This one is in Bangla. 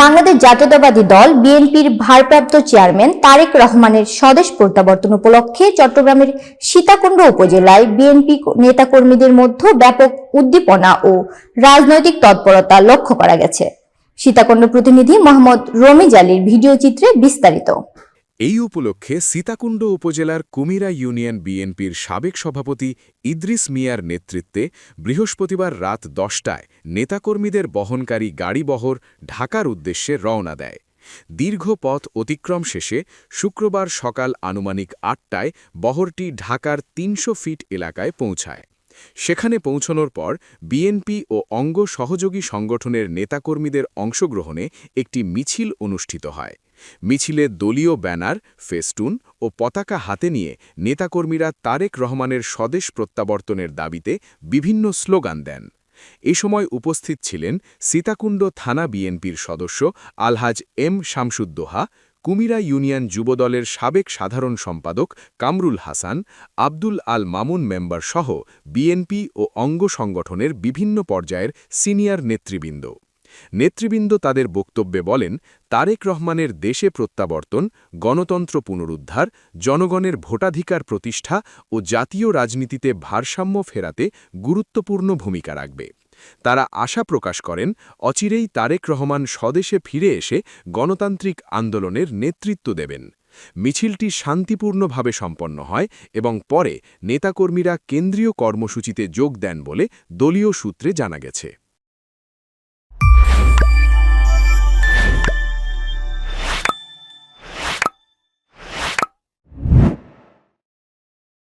বাংলাদেশ জাতীয়তাবাদী দল বিএনপির ভারপ্রাপ্ত চেয়ারম্যান তারেক রহমানের স্বদেশ প্রত্যাবর্তন উপলক্ষে চট্টগ্রামের সীতাকুণ্ড উপজেলায় বিএনপি নেতাকর্মীদের মধ্যে ব্যাপক উদ্দীপনা ও রাজনৈতিক তৎপরতা লক্ষ্য করা গেছে। সীতাকুণ্ড প্রতিনিধি মোহাম্মদ রমিজ আলীর ভিডিও চিত্রে বিস্তারিত। এই উপলক্ষে সীতাকুণ্ড উপজেলার কুমিরা ইউনিয়ন বিএনপির সাবেক সভাপতি ইদ্রিস মিয়ার নেতৃত্বে বৃহস্পতিবার রাত দশটায় নেতাকর্মীদের বহনকারী গাড়িবহর ঢাকার উদ্দেশ্যে রওনা দেয়। দীর্ঘ পথ অতিক্রম শেষে শুক্রবার সকাল আনুমানিক আটটায় বহরটি ঢাকার তিনশো ফিট এলাকায় পৌঁছায়। সেখানে পৌঁছনোর পর বিএনপি ও অঙ্গ সহযোগী সংগঠনের নেতাকর্মীদের অংশগ্রহণে একটি মিছিল অনুষ্ঠিত হয়। মিছিলে দলীয় ব্যানার, ফেস্টুন ও পতাকা হাতে নিয়ে নেতাকর্মীরা তারেক রহমানের স্বদেশ প্রত্যাবর্তনের দাবিতে বিভিন্ন স্লোগান দেন। এ সময় উপস্থিত ছিলেন সীতাকুণ্ড থানা বিএনপির সদস্য আলহাজ এম শামসুদ্দোহা, কুমিরা ইউনিয়ন যুবদলের সাবেক সাধারণ সম্পাদক কামরুল হাসান, আব্দুল আল মামুন মেম্বার সহ বিএনপি ও অঙ্গ সংগঠনের বিভিন্ন পর্যায়ের সিনিয়র নেতৃবৃন্দ। নেতৃবৃন্দ তাদের বক্তব্যে বলেন, তারেক রহমানের দেশে প্রত্যাবর্তন, গণতন্ত্র পুনরুদ্ধার, জনগণের ভোটাধিকার প্রতিষ্ঠা ও জাতীয় রাজনীতিতে ভারসাম্য ফেরাতে গুরুত্বপূর্ণ ভূমিকা রাখবে। তারা আশা প্রকাশ করেন, অচিরেই তারেক রহমান স্বদেশে ফিরে এসে গণতান্ত্রিক আন্দোলনের নেতৃত্ব দেবেন। মিছিলটি শান্তিপূর্ণভাবে সম্পন্ন হয় এবং পরে নেতাকর্মীরা কেন্দ্রীয় কর্মসূচিতে যোগ দেন বলে দলীয় সূত্রে জানা গেছে।